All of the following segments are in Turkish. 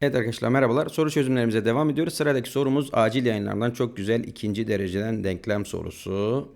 Evet arkadaşlar merhabalar. Soru çözümlerimize devam ediyoruz. Sıradaki sorumuz acil yayınlardan çok güzel ikinci dereceden denklem sorusu.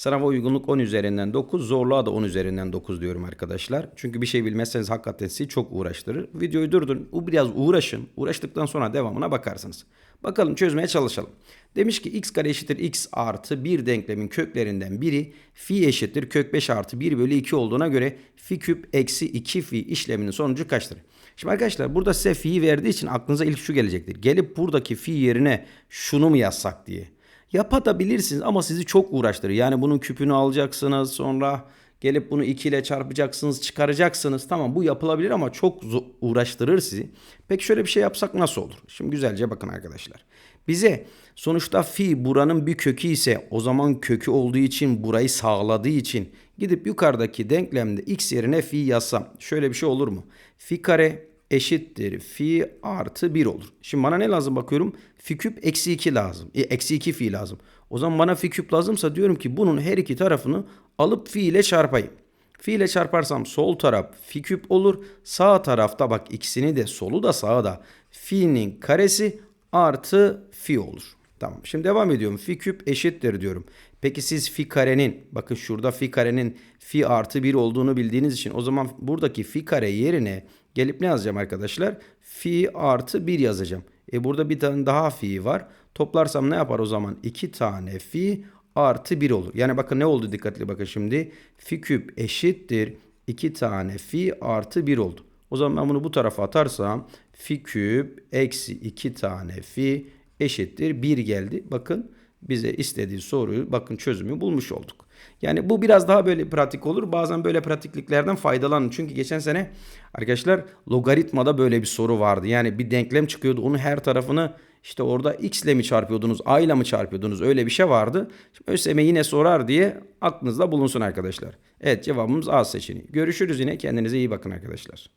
Sınava uygunluk 10 üzerinden 9, zorluğa da 10 üzerinden 9 diyorum arkadaşlar. Çünkü bir şey bilmezseniz hakikaten sizi çok uğraştırır. Videoyu durdurun, biraz uğraşın. Uğraştıktan sonra devamına bakarsınız. Bakalım çözmeye çalışalım. Demiş ki x kare eşittir x artı 1 denklemin köklerinden biri fi eşittir kök 5 artı 1 bölü 2 olduğuna göre fi küp eksi 2 fi işleminin sonucu kaçtır? Şimdi arkadaşlar burada size fi'yi verdiği için aklınıza ilk şu gelecektir. Gelip buradaki fi yerine şunu mu yazsak diye. Yapabilirsiniz ama sizi çok uğraştırır. Yani bunun küpünü alacaksınız sonra gelip bunu 2 ile çarpacaksınız çıkaracaksınız. Tamam bu yapılabilir ama çok uğraştırır sizi. Peki şöyle bir şey yapsak nasıl olur? Şimdi güzelce bakın arkadaşlar. Bize sonuçta fi buranın bir kökü ise o zaman kökü olduğu için burayı sağladığı için gidip yukarıdaki denklemde x yerine fi yazsam şöyle bir şey olur mu? Fi kare eşittir fi artı 1 olur. Şimdi bana ne lazım bakıyorum? Fi küp eksi 2 lazım. E, eksi 2 fi lazım. O zaman bana fi küp lazımsa diyorum ki bunun her iki tarafını alıp fi ile çarpayım. Fi ile çarparsam sol taraf fi küp olur. Sağ tarafta bak ikisini de solu da sağı da fi'nin karesi artı fi olur. Tamam. Şimdi devam ediyorum. Fi küp eşittir diyorum. Peki siz fi karenin bakın şurada fi karenin fi artı 1 olduğunu bildiğiniz için o zaman buradaki fi kare yerine gelip ne yazacağım arkadaşlar? Fi artı 1 yazacağım. E burada bir tane daha fi var. Toplarsam ne yapar o zaman? 2 tane fi artı 1 olur. Yani bakın ne oldu dikkatli bakın şimdi. Fi küp eşittir 2 tane fi artı 1 oldu. O zaman ben bunu bu tarafa atarsam fi küp eksi 2 tane fi eşittir 1 geldi. Bakın bize istediği soruyu bakın çözümü bulmuş olduk. Yani bu biraz daha böyle pratik olur. Bazen böyle pratikliklerden faydalanın. Çünkü geçen sene arkadaşlar logaritmada böyle bir soru vardı. Yani bir denklem çıkıyordu. Onun her tarafını işte orada x ile mi çarpıyordunuz, a ile mi çarpıyordunuz öyle bir şey vardı. Şimdi ÖSYM yine sorar diye aklınızda bulunsun arkadaşlar. Evet cevabımız A seçeneği. Görüşürüz yine. Kendinize iyi bakın arkadaşlar.